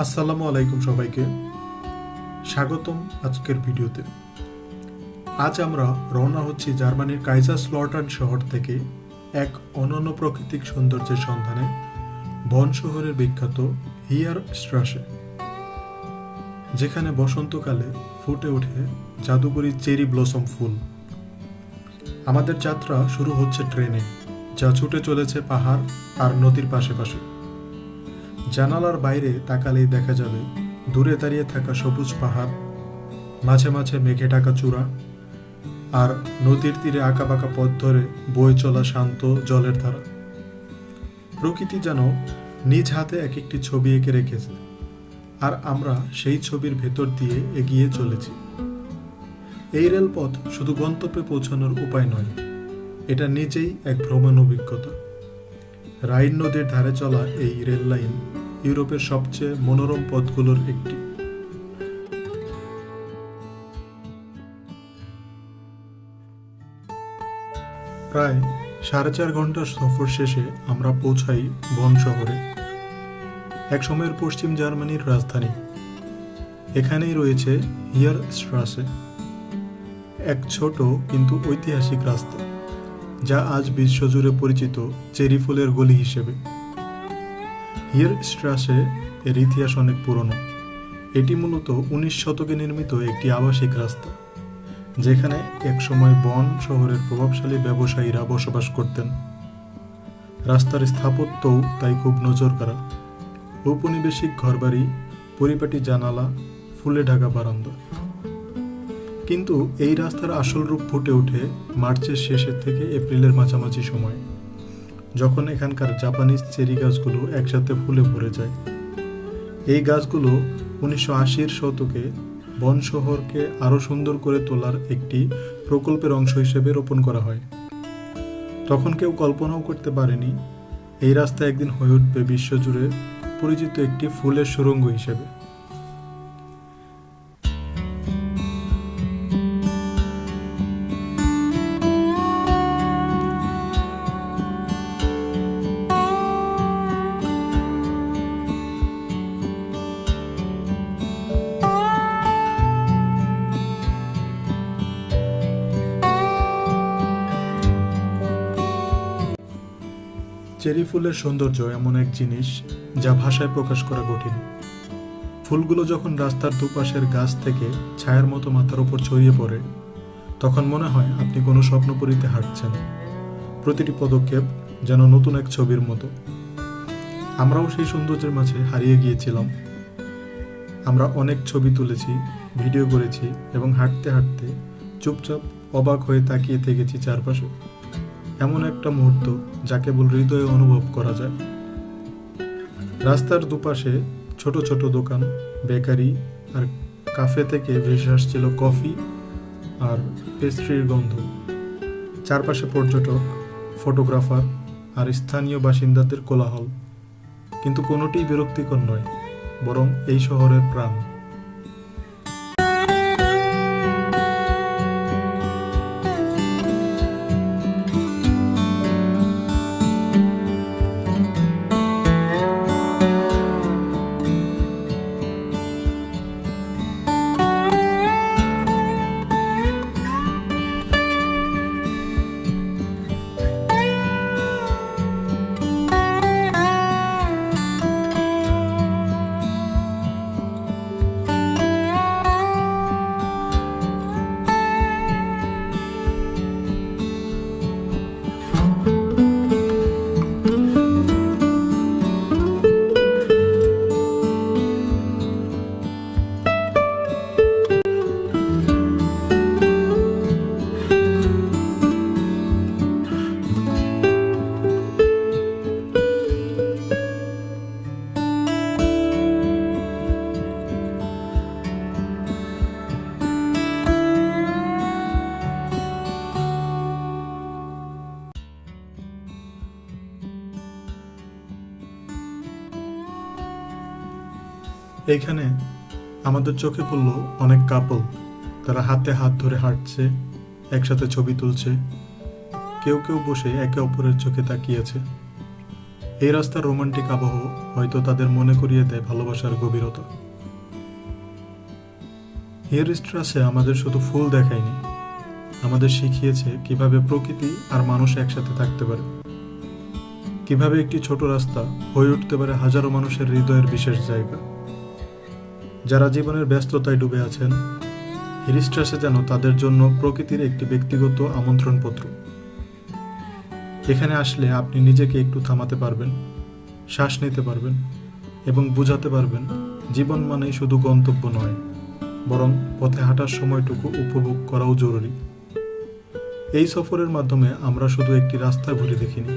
আসসালামু আলাইকুম সবাইকে। স্বাগতম আজকের ভিডিওতে। আজ আমরা রওনা হচ্ছি জার্মানির কাইজার স্লটান শহর থেকে এক অনন্য প্রাকৃতিক সৌন্দর্যের সন্ধানে বন শহরের বিখ্যাত হিয়ার স্ট্রাসে, যেখানে বসন্তকালে ফুটে ওঠে জাদুকরি চেরি ব্লসম ফুল। আমাদের যাত্রা শুরু হচ্ছে ট্রেনে, যা ছুটে চলেছে পাহাড় আর নদীর পাশে পাশে। জানালার বাইরে তাকালেই দেখা যাবে দূরে দাঁড়িয়ে থাকা সবুজ পাহাড়, মাঝে মাঝে মেঘে ঢাকা চূড়া, আর নদীর তীরে আঁকাবাঁকা পথ ধরে বয়ে চলা শান্ত জলের ধারা। প্রকৃতি যেন নিজ হাতে এক একটি ছবি এঁকে রেখেছে, আর আমরা সেই ছবির ভেতর দিয়ে এগিয়ে চলেছি। এই রেলপথ শুধু গন্তব্যে পৌঁছানোর উপায় নয়, এটা নিজেই এক ভ্রমণ অভিজ্ঞতা। রাইন নদীর ধারে চলা এই রেল লাইন ইউরোপের সবচেয়ে মনোরম পথগুলোর একটি। প্রায় সাড়ে চার ঘণ্টার সফর শেষে আমরা পৌঁছাই বন শহরে। এক সময়ের পশ্চিম জার্মানির রাজধানী। এখানেই রয়েছে হিয়ার স্ট্রাসে এক ছোট কিন্তু ঐতিহাসিক রাস্তা। যা আজ বিশ্বজুড়ে পরিচিত চেরি ফুলের গলি হিসেবে। হিয়ার স্ট্রাসে এর ইতিহাস অনেক পুরনো। এটি মূলত উনিশ শতকে নির্মিত একটি আবাসিক রাস্তা, যেখানে একসময় বন শহরের প্রভাবশালী ব্যবসায়ীরা বসবাস করতেন। রাস্তার স্থাপত্যও তাই খুব নজরকাড়া। ঔপনিবেশিক ঘরবাড়ি, পরিপাটি জানালা, ফুলে ঢাকা বারান্দা। কিন্তু এই রাস্তার আসল রূপ ফুটে ওঠে মার্চের শেষের থেকে এপ্রিলের মাঝামাঝি সময়, যখন এখানকার জাপানিজ চেরি গাছগুলো একসাথে ফুলে ভরে যায়। এই গাছগুলো উনিশশো আশির শতকে বন শহরকে আরও সুন্দর করে তোলার একটি প্রকল্পের অংশ হিসেবে রোপণ করা হয়। তখন কেউ কল্পনাও করতে পারেনি, এই রাস্তা একদিন হয়ে উঠবে বিশ্বজুড়ে পরিচিত একটি ফুলের সুরঙ্গ হিসেবে। চেরি ফুলের সৌন্দর্য এমন এক জিনিস যা ভাষায় প্রকাশ করা কঠিন। ফুলগুলো যখন রাস্তার দুপাশের গাছ থেকে ছায়ার মতো মাথার উপর ছড়িয়ে পড়ে, তখন মনে হয় আপনি কোনো স্বপ্নপুরীতে হাঁটছেন। প্রতিটি পদক্ষেপ যেন নতুন এক ছবির মতো। আমরাও সেই সৌন্দর্যের মাঝে হারিয়ে গিয়েছিলাম। আমরা অনেক ছবি তুলেছি, ভিডিও করেছি এবং হাঁটতে হাঁটতে চুপচাপ অবাক হয়ে তাকিয়ে থেকেছি চারপাশে। এমন একটা মুহূর্ত যা কেবল হৃদয়ে অনুভব করা যায়। রাস্তার দুপাশে ছোট ছোট দোকান, বেকারি আর কাফে থেকে ভেসে আসছিল কফি আর পেস্ট্রির গন্ধ। চারপাশে পর্যটক ফটোগ্রাফার আর স্থানীয় বাসিন্দাদের কোলাহল। কিন্তু কোনোটিই বিরক্তিকর নয়, বরং এই শহরের প্রাণ। এইখানে আমাদের চোখে পড়ল অনেক কাপল। তারা হাতে হাত ধরে হাঁটছে, একসাথে ছবি তুলছে। কেউ কেউ বসে একে অপরের চোখে তাকিয়েছে। এই রাস্তার রোমান্টিক আবহ হয়তো তাদের মনে করিয়ে দেয় ভালোবাসার গভীরতা। হিয়ার স্ট্রাসে আমাদের শুধু ফুল দেখায়নি। আমাদের শিখিয়েছে কীভাবে প্রকৃতি আর মানুষ একসাথে থাকতে পারে। কীভাবে একটি ছোট রাস্তা হয়ে উঠতে পারে হাজারো মানুষের হৃদয়ের বিশেষ জায়গা। যারা জীবনের ব্যস্ততায় ডুবে আছেন হিরিস্ট্রাসে যেন তাদের জন্য প্রকৃতির একটি ব্যক্তিগত আমন্ত্রণপত্র। এখানে আসলে আপনি নিজেকে একটু থামাতে পারবেন, শ্বাস নিতে পারবেন এবং বুঝাতে পারবেন, জীবন মানেই শুধু গন্তব্য নয়, বরং পথে হাঁটার সময়টুকু উপভোগ করাও জরুরি। এই সফরের মাধ্যমে আমরা শুধু একটি রাস্তা ঘুরে দেখিনি,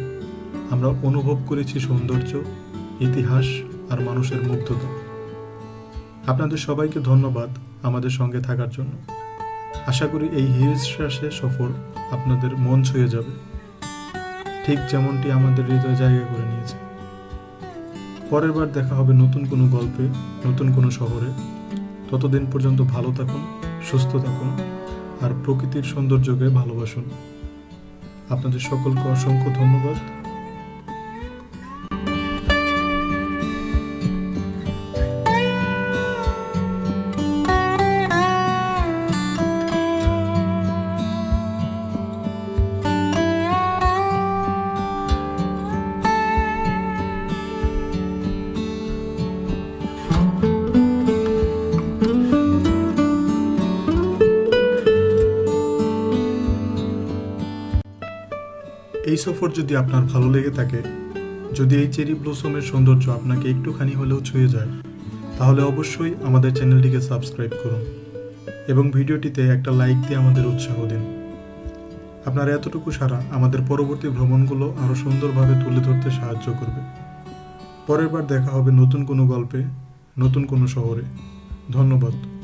আমরা অনুভব করেছি সৌন্দর্য, ইতিহাস আর মানুষের মুগ্ধতা। আপনাদের সবাইকে ধন্যবাদ আমাদের সঙ্গে থাকার জন্য। আশা করি এই হিল সফর আপনাদের মন ছুঁয়ে যাবে। ঠিক যেমনটি আমাদের হৃদয় জায়গা করে নিয়েছে। পরের বার দেখা হবে নতুন কোনো গল্পে, নতুন কোনো শহরে। ততদিন পর্যন্ত ভালো থাকুন, সুস্থ থাকুন, আর প্রকৃতির সৌন্দর্যকে ভালোবাসুন। আপনাদের সকলকে অসংখ্য ধন্যবাদ। এই সফর যদি আপনার ভালো লেগে থাকে, যদি এই চেরি ব্লসমের সৌন্দর্য আপনাকে একটুখানি হলেও ছুঁয়ে যায়, তাহলে অবশ্যই আমাদের চ্যানেলটিকে সাবস্ক্রাইব করুন এবং ভিডিওটিতে একটা লাইক দিয়ে আমাদের উৎসাহ দিন। আপনার এতটুকু সারা আমাদের পরবর্তী ভ্রমণগুলো আরও সুন্দরভাবে তুলে ধরতে সাহায্য করবে। পরের বার দেখা হবে নতুন কোনো গল্পে, নতুন কোনো শহরে। ধন্যবাদ।